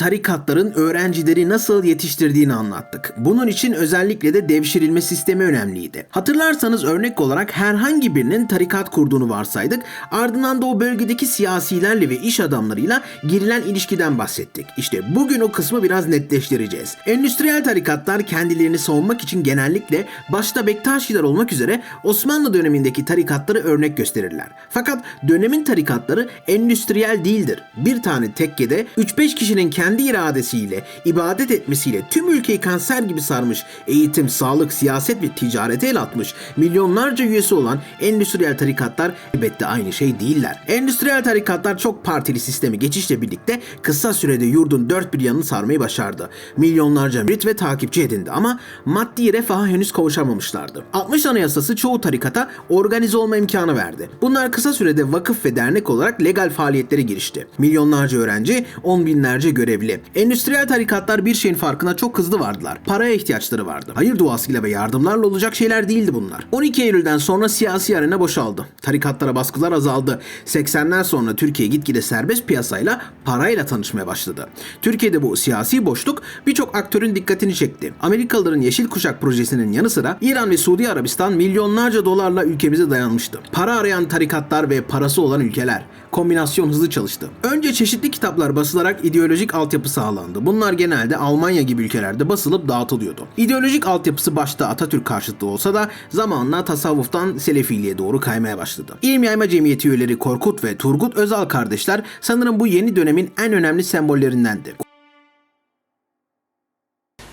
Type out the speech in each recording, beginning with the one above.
Tarikatların öğrencileri nasıl yetiştirdiğini anlattık. Bunun için özellikle de devşirilme sistemi önemliydi. Hatırlarsanız örnek olarak herhangi birinin tarikat kurduğunu varsaydık. Ardından da o bölgedeki siyasilerle ve iş adamlarıyla girilen ilişkiden bahsettik. İşte bugün o kısmı biraz netleştireceğiz. Endüstriyel tarikatlar kendilerini savunmak için genellikle başta Bektaşiler olmak üzere Osmanlı dönemindeki tarikatları örnek gösterirler. Fakat dönemin tarikatları endüstriyel değildir. Bir tane tekkede 3-5 kişinin kendi iradesiyle, ibadet etmesiyle tüm ülkeyi kanser gibi sarmış, eğitim, sağlık, siyaset ve ticarete el atmış, milyonlarca üyesi olan endüstriyel tarikatlar elbette aynı şey değiller. Endüstriyel tarikatlar çok partili sistemi geçişle birlikte kısa sürede yurdun dört bir yanını sarmayı başardı. Milyonlarca mürit ve takipçi edindi ama maddi refaha henüz kavuşamamışlardı. 60 Anayasası çoğu tarikata organize olma imkanı verdi. Bunlar kısa sürede vakıf ve dernek olarak legal faaliyetlere girişti. Milyonlarca öğrenci, on binlerce görevli. Endüstriyel tarikatlar bir şeyin farkına çok hızlı vardılar. Paraya ihtiyaçları vardı. Hayır duasıyla ve yardımlarla olacak şeyler değildi bunlar. 12 Eylül'den sonra siyasi arena boşaldı. Tarikatlara baskılar azaldı. 80'ler sonra Türkiye gitgide serbest piyasayla parayla tanışmaya başladı. Türkiye'de bu siyasi boşluk birçok aktörün dikkatini çekti. Amerikalıların Yeşil Kuşak projesinin yanı sıra İran ve Suudi Arabistan milyonlarca dolarla ülkemize dayanmıştı. Para arayan tarikatlar ve parası olan ülkeler. Kombinasyon hızlı çalıştı. Önce çeşitli kitaplar basılarak ideolojik altyapı sağlandı. Bunlar genelde Almanya gibi ülkelerde basılıp dağıtılıyordu. İdeolojik altyapısı başta Atatürk karşıtı olsa da zamanla tasavvuftan Selefiliğe doğru kaymaya başladı. İlim Yayma Cemiyeti üyeleri Korkut ve Turgut Özal kardeşler sanırım bu yeni dönemin en önemli sembollerindendi.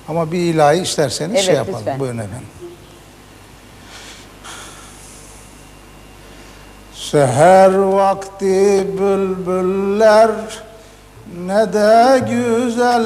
Ama bir ilahi isterseniz şey Evet, yapalım. lütfen. Buyurun efendim. Seher vakti bülbüller ne de güzel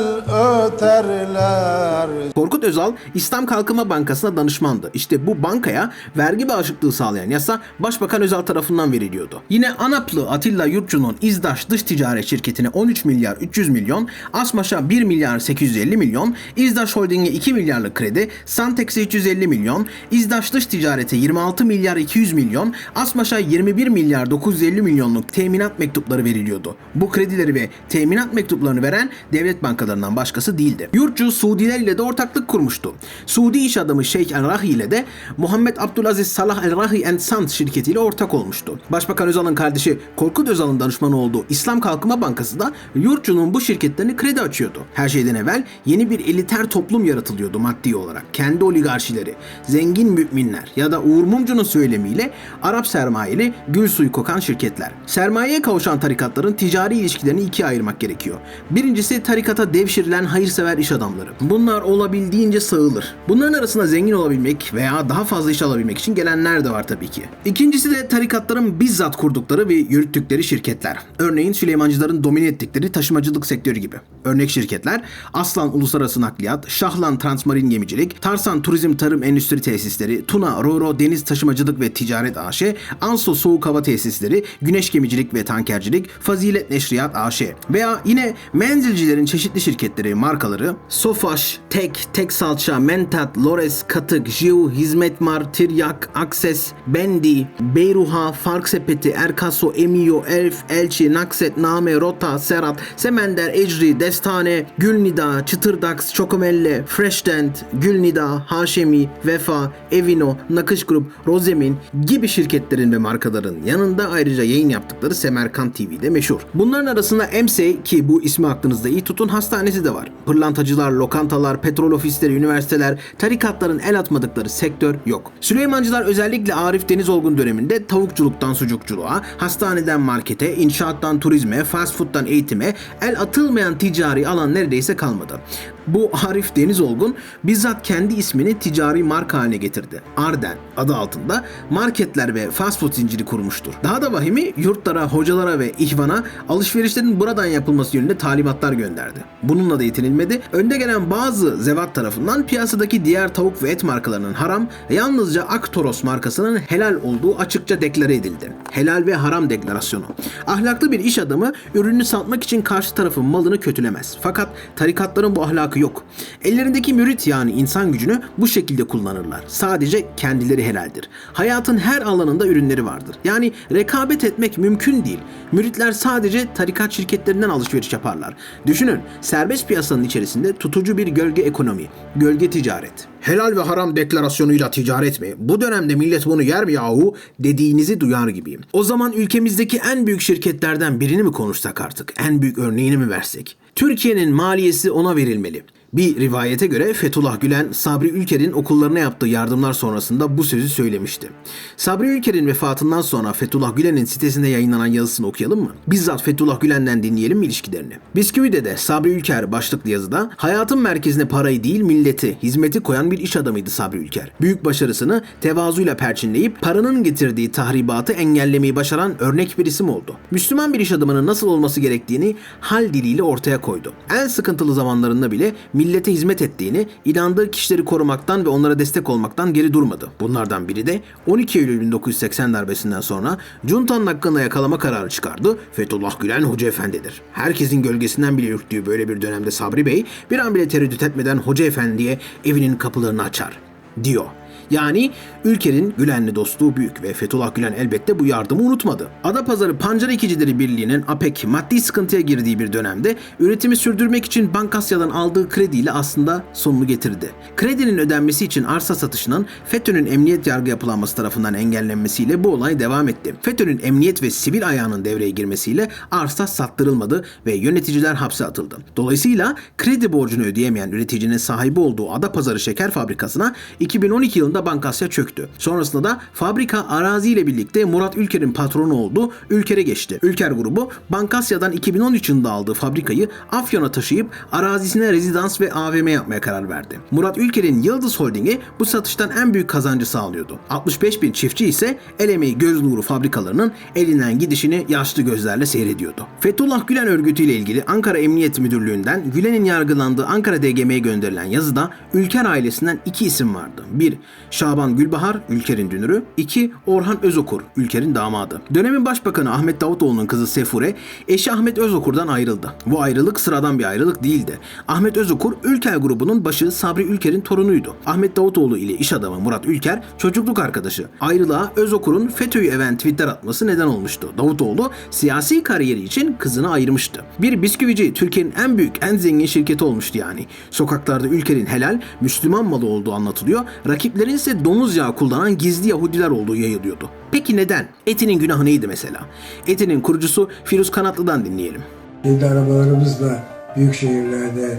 öterler. Korkut Özal İslam Kalkınma Bankası'na danışmandı. İşte bu bankaya vergi bağışıklığı sağlayan yasa Başbakan Özal tarafından veriliyordu. Yine Anaplı Atilla Yurtçu'nun İzdaş Dış Ticaret Şirketi'ne 13 milyar 300 milyon, Asmaş'a 1 milyar 850 milyon, İzdaş Holding'e 2 milyarlık kredi, Santex'e 350 milyon, İzdaş Dış Ticaret'e 26 milyar 200 milyon, Asmaş'a 21 milyar 950 milyonluk teminat mektupları veriliyordu. Bu kredileri ve teminat mektuplarını veren devlet bankalarından başkası değildi. Yurtçu Suudiler ile de ortaklık kurmuştu. Suudi iş adamı Şeyh El Rahi ile de Muhammed Abdülaziz Salah El Rahi and Sons şirketiyle ortak olmuştu. Başbakan Özal'ın kardeşi Korkut Özal'ın danışmanı olduğu İslam Kalkınma Bankası da Yurtçu'nun bu şirketlerini kredi açıyordu. Her şeyden evvel yeni bir eliter toplum yaratılıyordu maddi olarak. Kendi oligarşileri, zengin müminler ya da Uğur Mumcu'nun söylemiyle Arap sermayeli gül suyu kokan şirketler. Sermayeye kavuşan tarikatların ticari ilişkilerini ikiye ayırmak gerekiyor. Birincisi tarikata devşirilen hayırsever iş adamları. Bunlar olabildiğince sağılır. Bunların arasında zengin olabilmek veya daha fazla iş alabilmek için gelenler de var tabii ki. İkincisi de tarikatların bizzat kurdukları ve yürüttükleri şirketler. Örneğin Süleymancıların domine ettikleri taşımacılık sektörü gibi. Örnek şirketler Aslan Uluslararası Nakliyat, Şahlan Transmarin Gemicilik, Tarsan Turizm Tarım Endüstri Tesisleri, Tuna Roro Deniz Taşımacılık ve Ticaret AŞ, Anso Soğuk Hava Tesisleri, Güneş Gemicilik ve Tankercilik, Fazilet Neşriyat AŞ veya yine menzilcilerin çeşitli şirketleri, markaları Sofaş, Tek, Tek Salça, Mentat, Lores, Katık, Jiu, Hizmetmar, Tiryak, Akses, Bendi, Beyruha, Fark Sepeti, Erkaso, Emio, Elf, Elçi, Nakset, Name, Rota, Serhat, Semender, Ecri, Destane, Gülnida, Çıtırdax, Çokomelle, Freshdent, Gülnida, Haşemi, Vefa, Evino, Nakış Grup, Rozemin gibi şirketlerin ve markaların yanında ayrıca yayın yaptıkları Semerkant TV'de meşhur. Bunların arasında EMSE ki bu ismi aklınızda iyi tutun hastanesi de var. Pırlantacılar, lokantalar, petrol ofisleri, üniversiteler, tarikatların el atmadıkları sektör yok. Süleymancılar özellikle Arif Denizolgun döneminde tavukçuluktan sucukçuluğa, hastaneden markete, inşaattan turizme, fast food'dan eğitime el atılmayan ticari alan neredeyse kalmadı. Bu Arif Denizolgun bizzat kendi ismini ticari marka haline getirdi. Arden adı altında marketler ve fast food zinciri kurmuştur. Daha da vahimi yurtlara, hocalara ve ihvana alışverişlerin buradan yapılması yönünde talimatlar gönderdi. Bununla da yetinilmedi. Önde gelen bazı zevat tarafından piyasadaki diğer tavuk ve et markalarının haram, yalnızca Aktoros markasının helal olduğu açıkça deklare edildi. Helal ve haram deklarasyonu. Ahlaklı bir iş adamı ürünü satmak için karşı tarafın malını kötülemez. Fakat tarikatların bu ahlakı ahlakı yok. Ellerindeki mürit yani insan gücünü bu şekilde kullanırlar. Sadece kendileri helaldir. Hayatın her alanında ürünleri vardır. Yani rekabet etmek mümkün değil. Müritler sadece tarikat şirketlerinden alışveriş yaparlar. Düşünün serbest piyasanın içerisinde tutucu bir gölge ekonomi, gölge ticaret. Helal ve haram deklarasyonuyla ticaret mi? Bu dönemde millet bunu yer mi yahu? Dediğinizi duyar gibiyim. O zaman ülkemizdeki en büyük şirketlerden birini mi konuşsak artık? En büyük örneğini mi versek? Türkiye'nin maliyesi ona verilmeli. Bir rivayete göre Fethullah Gülen, Sabri Ülker'in okullarına yaptığı yardımlar sonrasında bu sözü söylemişti. Sabri Ülker'in vefatından sonra Fethullah Gülen'in sitesinde yayınlanan yazısını okuyalım mı? Bizzat Fethullah Gülen'den dinleyelim mi ilişkilerini? Bisküvi'de de Sabri Ülker başlıklı yazıda hayatın merkezine parayı değil milleti, hizmeti koyan bir iş adamıydı Sabri Ülker. Büyük başarısını tevazuyla perçinleyip paranın getirdiği tahribatı engellemeyi başaran örnek bir isim oldu. Müslüman bir iş adamının nasıl olması gerektiğini hal diliyle ortaya koydu. En sıkıntılı zamanlarında bile millete hizmet ettiğini, inandığı kişileri korumaktan ve onlara destek olmaktan geri durmadı. Bunlardan biri de 12 Eylül 1980 darbesinden sonra Cunta'nın hakkında yakalama kararı çıkardı. Fethullah Gülen Hoca Efendi'dir. Herkesin gölgesinden bile ürktüğü böyle bir dönemde Sabri Bey bir an bile tereddüt etmeden Hoca Efendi'ye evinin kapılarını açar diyor. Yani ülkenin Gülenli dostluğu büyük ve Fethullah Gülen elbette bu yardımı unutmadı. Adapazarı Pancar Ekicileri Birliği'nin APEK maddi sıkıntıya girdiği bir dönemde üretimi sürdürmek için Bankasya'dan aldığı krediyle aslında sonunu getirdi. Kredinin ödenmesi için arsa satışının FETÖ'nün emniyet yargı yapılanması tarafından engellenmesiyle bu olay devam etti. FETÖ'nün emniyet ve sivil ayağının devreye girmesiyle arsa sattırılmadı ve yöneticiler hapse atıldı. Dolayısıyla kredi borcunu ödeyemeyen üreticinin sahibi olduğu Adapazarı Şeker Fabrikası'na 2012 yılında Bankasya çöktü. Sonrasında da fabrika araziyle birlikte Murat Ülker'in patronu oldu, Ülker'e geçti. Ülker grubu Bankasya'dan 2013 yılında aldığı fabrikayı Afyon'a taşıyıp arazisine rezidans ve AVM yapmaya karar verdi. Murat Ülker'in Yıldız Holding'i bu satıştan en büyük kazancı sağlıyordu. 65 bin çiftçi ise el emeği göz nuru fabrikalarının elinden gidişini yaşlı gözlerle seyrediyordu. Fethullah Gülen örgütüyle ilgili Ankara Emniyet Müdürlüğü'nden Gülen'in yargılandığı Ankara DGM'ye gönderilen yazıda Ülker ailesinden iki isim vardı. Bir, Şaban Gülbahar, Ülker'in dünürü. iki Orhan Özokur, Ülker'in damadı. Dönemin başbakanı Ahmet Davutoğlu'nun kızı Sefure, eşi Ahmet Özokur'dan ayrıldı. Bu ayrılık sıradan bir ayrılık değildi. Ahmet Özokur, Ülker grubunun başı Sabri Ülker'in torunuydu. Ahmet Davutoğlu ile iş adamı Murat Ülker, çocukluk arkadaşı. Ayrılığa Özokur'un FETÖ'yü even tweetler atması neden olmuştu. Davutoğlu, siyasi kariyeri için kızını ayırmıştı. Bir bisküvici Türkiye'nin en büyük, en zengin şirketi olmuştu yani. Sokaklarda Ülker'in helal, Müslüman malı olduğu anlatılıyor. Rakiplerin ise domuz yağı kullanan gizli Yahudiler olduğu yayılıyordu. Peki neden? Etinin günahı neydi mesela? Etinin kurucusu Firuz Kanatlı'dan dinleyelim. Kendi arabalarımızla büyük şehirlerde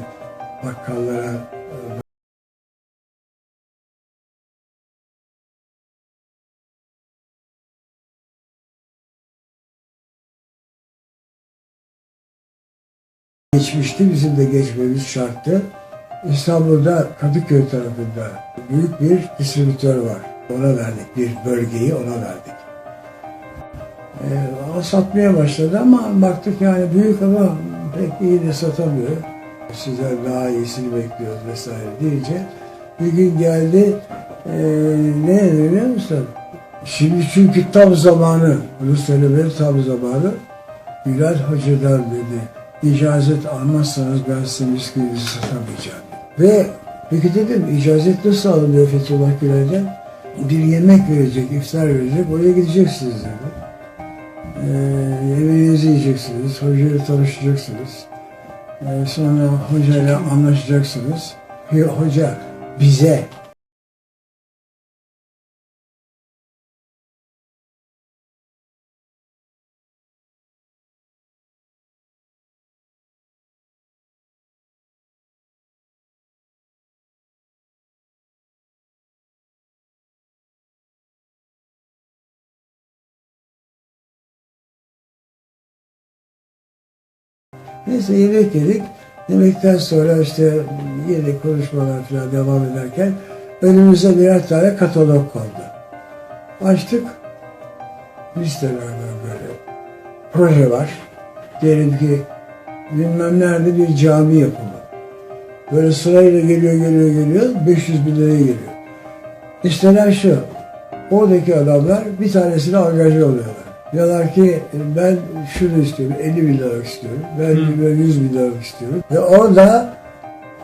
bakkallara geçmişti. Bizim de geçmemiz şarttı. İstanbul'da Kadıköy tarafında büyük bir distribütör var. Ona verdik. Bir bölgeyi ona verdik. Ee, satmaya başladı ama baktık yani büyük ama pek iyi de satamıyor. Sizden daha iyisini bekliyoruz vesaire deyince bir gün geldi ee, ne biliyor musun? Şimdi çünkü tam zamanı, bunu söylemenin tam zamanı Bilal Hoca'dan dedi icazet almazsanız ben size miskinizi satamayacağım. Ve peki dedim icazet nasıl alınıyor Fethullah Gülen'den? Bir yemek verecek, iftar verecek, oraya gideceksiniz dedi. Ee, yemeğinizi yiyeceksiniz, hocayla tanışacaksınız. Ee, sonra hocayla anlaşacaksınız. Hoca bize Neyse yemek yedik. Yemekten sonra işte yine konuşmalar falan devam ederken önümüze birer tane katalog kondu. Açtık. Listeler böyle. Proje var. Diyelim ki bilmem nerede bir cami yapımı. Böyle sırayla geliyor geliyor geliyor 500 bin liraya geliyor. Listeler şu. Oradaki adamlar bir tanesine angaja oluyorlar. Diyorlar ki ben şunu istiyorum, 50 bin liralık istiyorum, ben bilmem 100 bin liralık istiyorum. Ve orada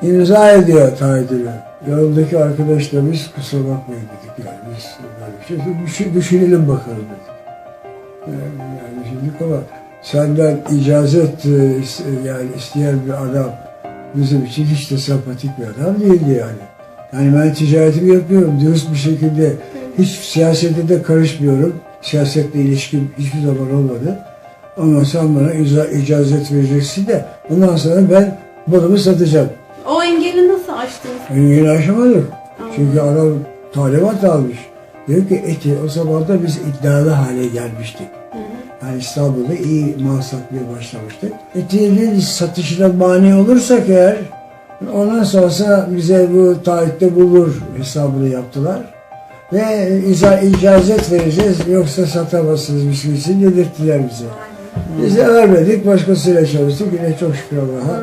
imza ediyor taahhüdünü. Yanımdaki arkadaşla biz kusura bakmayın dedik yani biz böyle bir şey düşün- düşünelim bakalım dedik. Ee, Yani şimdi ama senden icazet e, yani isteyen bir adam bizim için hiç de sempatik bir adam değildi yani. Yani ben ticaretimi yapıyorum dürüst bir şekilde hiç siyasete de karışmıyorum. Siyasetle ilişkim hiçbir zaman olmadı. Ama sen bana icazet vereceksin de ondan sonra ben malımı satacağım. O engeli nasıl aştınız? Yeni aşamadık. Çünkü adam talimat almış. Diyor ki eti o zaman da biz iddialı hale gelmiştik. Yani İstanbul'da iyi mal satmaya başlamıştık. Etinin satışına mani olursak eğer ondan sonrası bize bu tarihte bulur hesabını yaptılar. Ve iza, icazet vereceğiz yoksa satamazsınız bir şey dedirttiler bize. Biz de vermedik başkasıyla çalıştık yine çok şükür Allah'a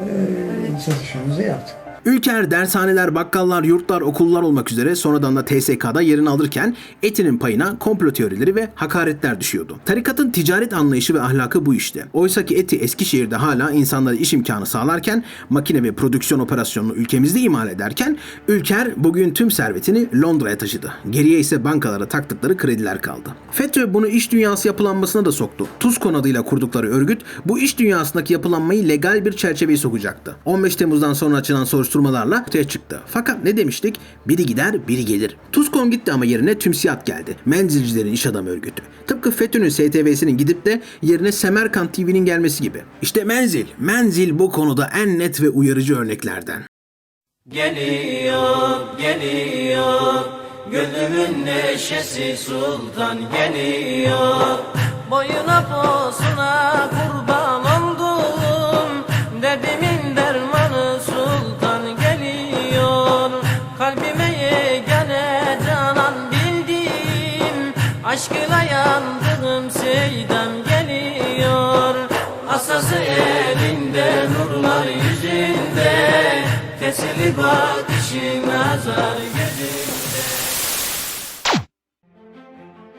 eee, satışımızı yaptık. Ülker, dershaneler, bakkallar, yurtlar, okullar olmak üzere sonradan da TSK'da yerini alırken Eti'nin payına komplo teorileri ve hakaretler düşüyordu. Tarikatın ticaret anlayışı ve ahlakı bu işte. Oysa ki Eti Eskişehir'de hala insanlara iş imkanı sağlarken, makine ve prodüksiyon operasyonunu ülkemizde imal ederken, Ülker bugün tüm servetini Londra'ya taşıdı. Geriye ise bankalara taktıkları krediler kaldı. FETÖ bunu iş dünyası yapılanmasına da soktu. Tuzkon adıyla kurdukları örgüt bu iş dünyasındaki yapılanmayı legal bir çerçeveye sokacaktı. 15 Temmuz'dan sonra açılan soruşturmalarla ortaya çıktı. Fakat ne demiştik? Biri gider, biri gelir. Tuzkon gitti ama yerine TÜMSİAD geldi. Menzilcilerin iş adamı örgütü. Tıpkı FETÖ'nün STV'sinin gidip de yerine Semerkant TV'nin gelmesi gibi. İşte Menzil. Menzil bu konuda en net ve uyarıcı örneklerden. Geliyor, geliyor Gönlümün neşesi sultan geliyor Boyuna posuna kurban nurlar yüzünde Tesili bakışı nazar gözünde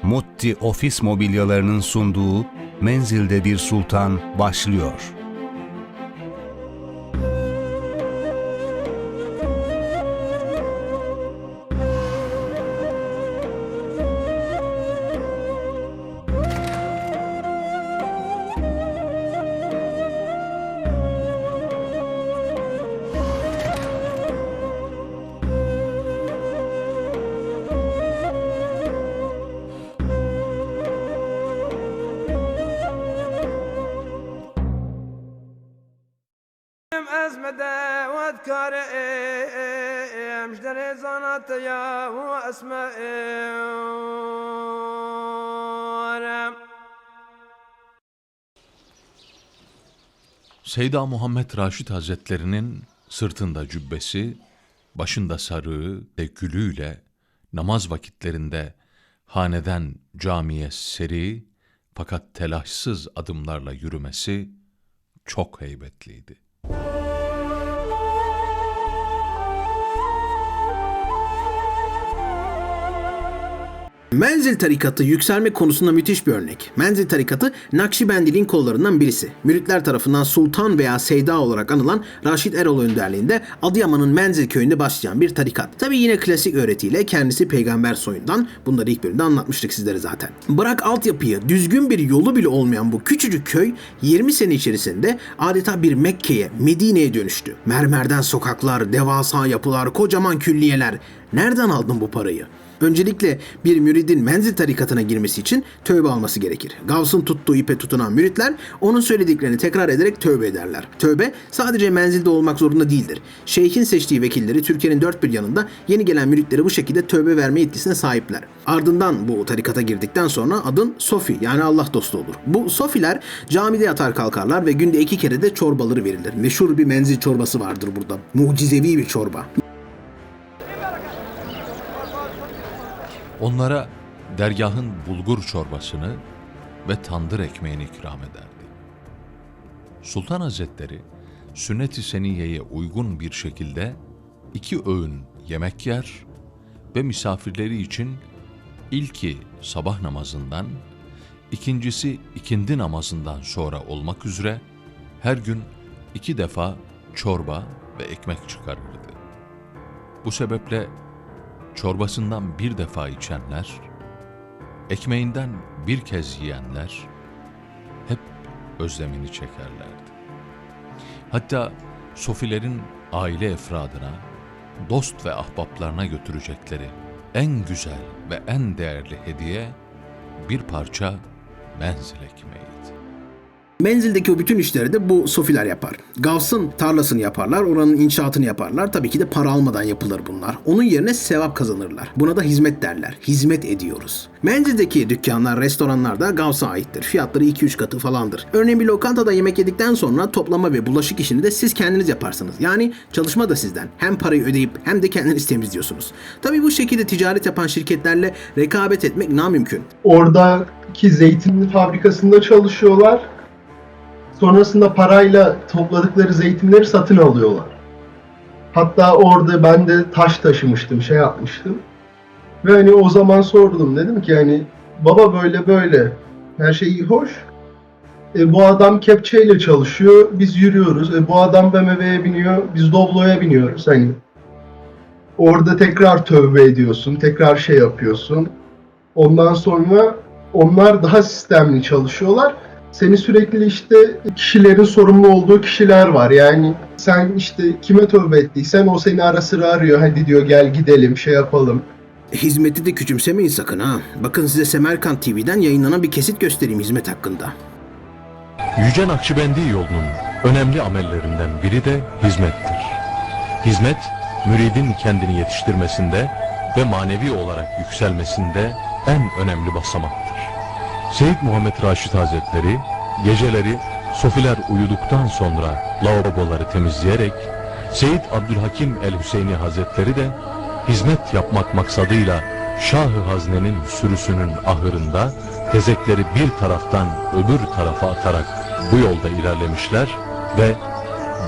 Mutti ofis mobilyalarının sunduğu Menzilde Bir Sultan başlıyor. Seyda Muhammed Raşid Hazretlerinin sırtında cübbesi, başında sarığı ve gülüyle namaz vakitlerinde haneden camiye seri fakat telaşsız adımlarla yürümesi çok heybetliydi. Menzil tarikatı yükselme konusunda müthiş bir örnek. Menzil tarikatı Nakşibendiliğin kollarından birisi. Müritler tarafından Sultan veya Seyda olarak anılan Raşid Erol önderliğinde Adıyaman'ın Menzil köyünde başlayan bir tarikat. Tabi yine klasik öğretiyle kendisi peygamber soyundan. Bunları ilk bölümde anlatmıştık sizlere zaten. Bırak altyapıyı, düzgün bir yolu bile olmayan bu küçücük köy 20 sene içerisinde adeta bir Mekke'ye, Medine'ye dönüştü. Mermerden sokaklar, devasa yapılar, kocaman külliyeler. Nereden aldın bu parayı? Öncelikle bir müridin menzil tarikatına girmesi için tövbe alması gerekir. Gavs'ın tuttuğu ipe tutunan müritler onun söylediklerini tekrar ederek tövbe ederler. Tövbe sadece menzilde olmak zorunda değildir. Şeyhin seçtiği vekilleri Türkiye'nin dört bir yanında yeni gelen müritlere bu şekilde tövbe verme yetkisine sahipler. Ardından bu tarikata girdikten sonra adın Sofi yani Allah dostu olur. Bu Sofiler camide yatar kalkarlar ve günde iki kere de çorbaları verilir. Meşhur bir menzil çorbası vardır burada. Mucizevi bir çorba. Onlara dergahın bulgur çorbasını ve tandır ekmeğini ikram ederdi. Sultan Hazretleri sünnet-i seniyeye uygun bir şekilde iki öğün yemek yer ve misafirleri için ilki sabah namazından, ikincisi ikindi namazından sonra olmak üzere her gün iki defa çorba ve ekmek çıkarırdı. Bu sebeple çorbasından bir defa içenler, ekmeğinden bir kez yiyenler hep özlemini çekerlerdi. Hatta sofilerin aile efradına, dost ve ahbaplarına götürecekleri en güzel ve en değerli hediye bir parça menzil ekmeğiydi. Menzildeki o bütün işleri de bu sofiler yapar. Gavs'ın tarlasını yaparlar, oranın inşaatını yaparlar. Tabii ki de para almadan yapılır bunlar. Onun yerine sevap kazanırlar. Buna da hizmet derler. Hizmet ediyoruz. Menzildeki dükkanlar, restoranlar da Gavs'a aittir. Fiyatları 2-3 katı falandır. Örneğin bir lokantada yemek yedikten sonra toplama ve bulaşık işini de siz kendiniz yaparsınız. Yani çalışma da sizden. Hem parayı ödeyip hem de kendiniz temizliyorsunuz. Tabii bu şekilde ticaret yapan şirketlerle rekabet etmek namümkün. Oradaki zeytin fabrikasında çalışıyorlar. Sonrasında parayla topladıkları zeytinleri satın alıyorlar. Hatta orada ben de taş taşımıştım, şey yapmıştım. Ve hani o zaman sordum dedim ki hani baba böyle böyle her şey iyi hoş. E, bu adam kepçeyle çalışıyor, biz yürüyoruz. E, bu adam BMW'ye biniyor, biz Doblo'ya biniyoruz. Hani orada tekrar tövbe ediyorsun, tekrar şey yapıyorsun. Ondan sonra onlar daha sistemli çalışıyorlar. Seni sürekli işte kişilerin sorumlu olduğu kişiler var. Yani sen işte kime tövbe ettiysen o seni ara sıra arıyor. Hadi diyor gel gidelim şey yapalım. Hizmeti de küçümsemeyin sakın ha. Bakın size Semerkant TV'den yayınlanan bir kesit göstereyim hizmet hakkında. Yüce Nakşibendi yolunun önemli amellerinden biri de hizmettir. Hizmet, müridin kendini yetiştirmesinde ve manevi olarak yükselmesinde en önemli basamaktır. Seyyid Muhammed Raşid Hazretleri geceleri sofiler uyuduktan sonra lavaboları temizleyerek Seyyid Abdülhakim el-Hüseyni Hazretleri de hizmet yapmak maksadıyla Şah-ı Hazne'nin sürüsünün ahırında tezekleri bir taraftan öbür tarafa atarak bu yolda ilerlemişler ve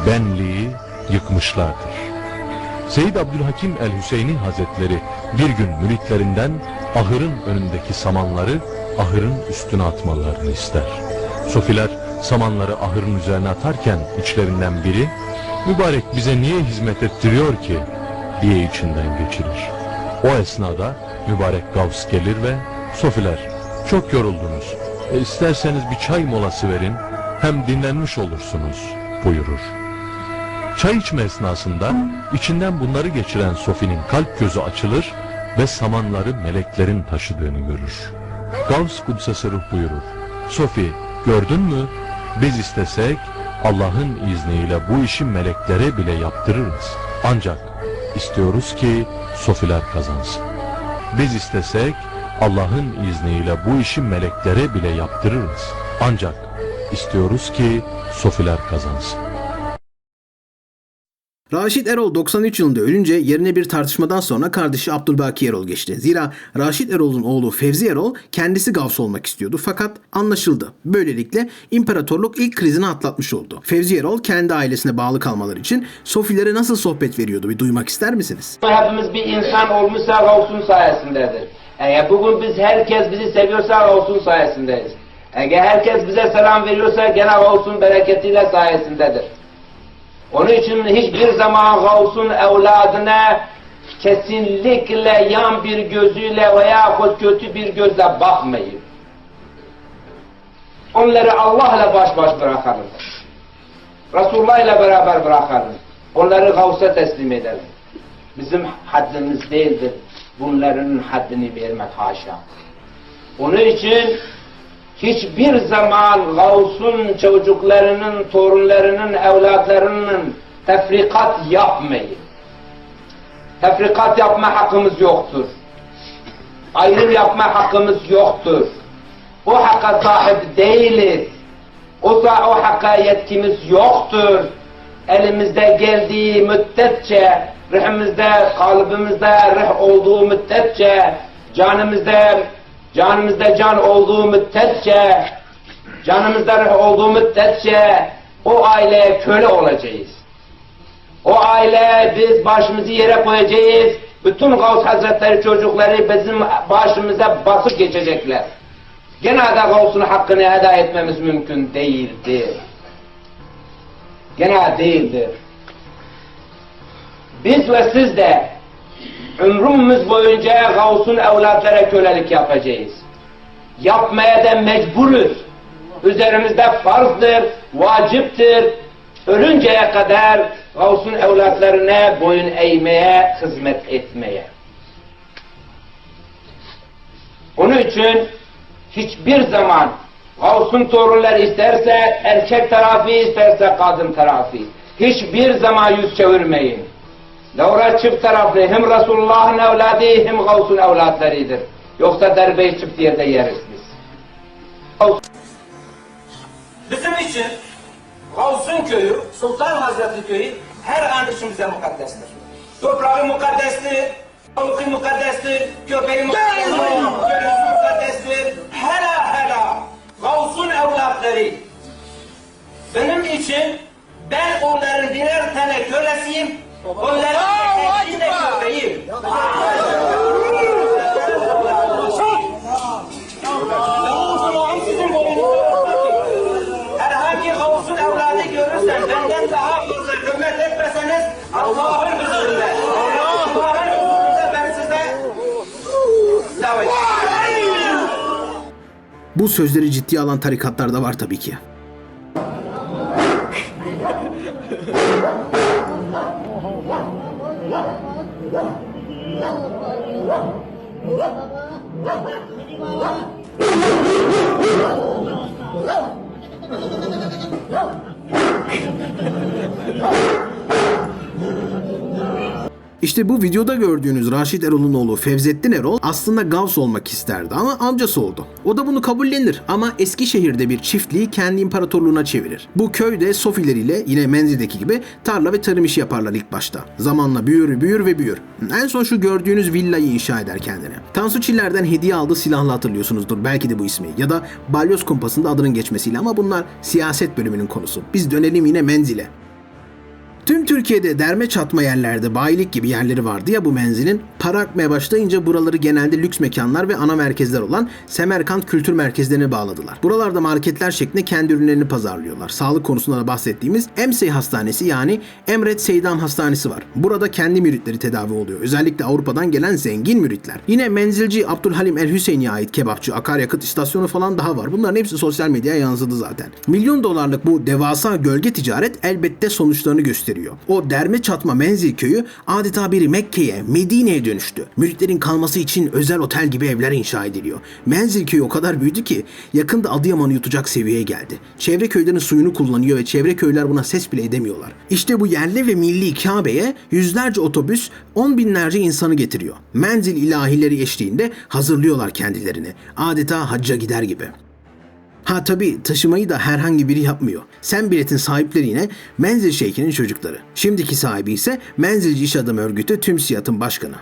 benliği yıkmışlardır. Seyyid Abdülhakim el-Hüseyni Hazretleri bir gün müritlerinden ahırın önündeki samanları ahırın üstüne atmalarını ister. Sofiler samanları ahırın üzerine atarken içlerinden biri mübarek bize niye hizmet ettiriyor ki diye içinden geçirir. O esnada mübarek Gavs gelir ve Sofiler çok yoruldunuz. E, isterseniz bir çay molası verin hem dinlenmiş olursunuz buyurur. Çay içme esnasında içinden bunları geçiren Sofi'nin kalp gözü açılır ve samanları meleklerin taşıdığını görür. Gavs Kudsesi Ruh buyurur. Sofi gördün mü? Biz istesek Allah'ın izniyle bu işi meleklere bile yaptırırız. Ancak istiyoruz ki Sofiler kazansın. Biz istesek Allah'ın izniyle bu işi meleklere bile yaptırırız. Ancak istiyoruz ki Sofiler kazansın. Raşit Erol 93 yılında ölünce yerine bir tartışmadan sonra kardeşi Abdülbaki Erol geçti. Zira Raşit Erol'un oğlu Fevzi Erol kendisi Gavs olmak istiyordu fakat anlaşıldı. Böylelikle imparatorluk ilk krizini atlatmış oldu. Fevzi Erol kendi ailesine bağlı kalmaları için Sofilere nasıl sohbet veriyordu bir duymak ister misiniz? Hepimiz bir insan olmuşsa Gavs'un sayesindedir. Eğer bugün biz herkes bizi seviyorsa Gavs'un sayesindeyiz. Eğer herkes bize selam veriyorsa gene Gavs'un bereketiyle sayesindedir. Onun için hiçbir zaman Gavs'un evladına kesinlikle yan bir gözüyle veya kötü bir gözle bakmayın. Onları Allah'la baş baş bırakalım. Resulullah ile beraber bırakalım. Onları Gavs'a teslim edelim. Bizim haddimiz değildir. Bunların haddini vermek haşa. Onun için hiçbir zaman Gavs'un çocuklarının, torunlarının, evlatlarının tefrikat yapmayın. Tefrikat yapma hakkımız yoktur. Ayrım yapma hakkımız yoktur. O hakka sahip değiliz. O, o hakka yetkimiz yoktur. Elimizde geldiği müddetçe, ruhumuzda, kalbimizde ruh olduğu müddetçe, canımızda canımızda can olduğu müddetçe, canımızda ruh olduğu müddetçe o aileye köle olacağız. O aile biz başımızı yere koyacağız. Bütün Gavs Hazretleri çocukları bizim başımıza basıp geçecekler. Gene de Gavs'un hakkını eda etmemiz mümkün değildir. Gene değildir. biz ve siz de ömrümüz boyunca Gavs'un evlatlara kölelik yapacağız. Yapmaya da mecburuz. Üzerimizde farzdır, vaciptir. Ölünceye kadar Gavs'un evlatlarına boyun eğmeye, hizmet etmeye. Onun için hiçbir zaman Gavs'un torunları isterse erkek tarafı isterse kadın tarafı hiçbir zaman yüz çevirmeyin. Davra çift taraflı hem Resulullah'ın evladı hem Gavs'un evlatlarıdır. Yoksa darbeyi çift yerde yeriz biz. Bizim için Gavs'un köyü, Sultan Hazretleri köyü her an içimize mukaddestir. Toprağı mukaddestir, balığı mukaddestir, köpeği mukaddestir, mukaddestir. Hela hela Gavs'un evlatları. Benim için ben onların birer tane kölesiyim, onların. Sizin Herhangi havuzun evladı görürsen benden daha fazla hürmet Allah'ın huzurunda. Bu sözleri ciddiye alan tarikatlar da var tabii ki. İşte bu videoda gördüğünüz Raşit Erol'un oğlu Fevzettin Erol aslında Gavs olmak isterdi ama amcası oldu. O da bunu kabullenir ama Eskişehir'de bir çiftliği kendi imparatorluğuna çevirir. Bu köyde Sofileriyle yine Menzil'deki gibi tarla ve tarım işi yaparlar ilk başta. Zamanla büyür, büyür ve büyür. En son şu gördüğünüz villayı inşa eder kendine. Tansu Çiller'den hediye aldığı silahla hatırlıyorsunuzdur belki de bu ismi. Ya da Balyoz Kumpası'nda adının geçmesiyle ama bunlar siyaset bölümünün konusu. Biz dönelim yine Menzil'e. Tüm Türkiye'de derme çatma yerlerde bayilik gibi yerleri vardı ya bu menzilin. Para akmaya başlayınca buraları genelde lüks mekanlar ve ana merkezler olan Semerkant kültür merkezlerine bağladılar. Buralarda marketler şeklinde kendi ürünlerini pazarlıyorlar. Sağlık konusunda da bahsettiğimiz Emsey Hastanesi yani Emret Seydam Hastanesi var. Burada kendi müritleri tedavi oluyor. Özellikle Avrupa'dan gelen zengin müritler. Yine menzilci Abdülhalim El Hüseyin'e ait kebapçı, akaryakıt istasyonu falan daha var. Bunların hepsi sosyal medyaya yansıdı zaten. Milyon dolarlık bu devasa gölge ticaret elbette sonuçlarını gösteriyor. O derme çatma menzil köyü adeta bir Mekke'ye, Medine'ye dönüştü. Müritlerin kalması için özel otel gibi evler inşa ediliyor. Menzil köyü o kadar büyüdü ki yakında Adıyaman'ı yutacak seviyeye geldi. Çevre köylerin suyunu kullanıyor ve çevre köyler buna ses bile edemiyorlar. İşte bu yerli ve milli Kabe'ye yüzlerce otobüs, on binlerce insanı getiriyor. Menzil ilahileri eşliğinde hazırlıyorlar kendilerini. Adeta hacca gider gibi. Ha tabi taşımayı da herhangi biri yapmıyor. Sen biletin sahipleri yine Menzil Şeyh'inin çocukları. Şimdiki sahibi ise Menzilci İş Adamı Örgütü Tüm Siyat'ın başkanı.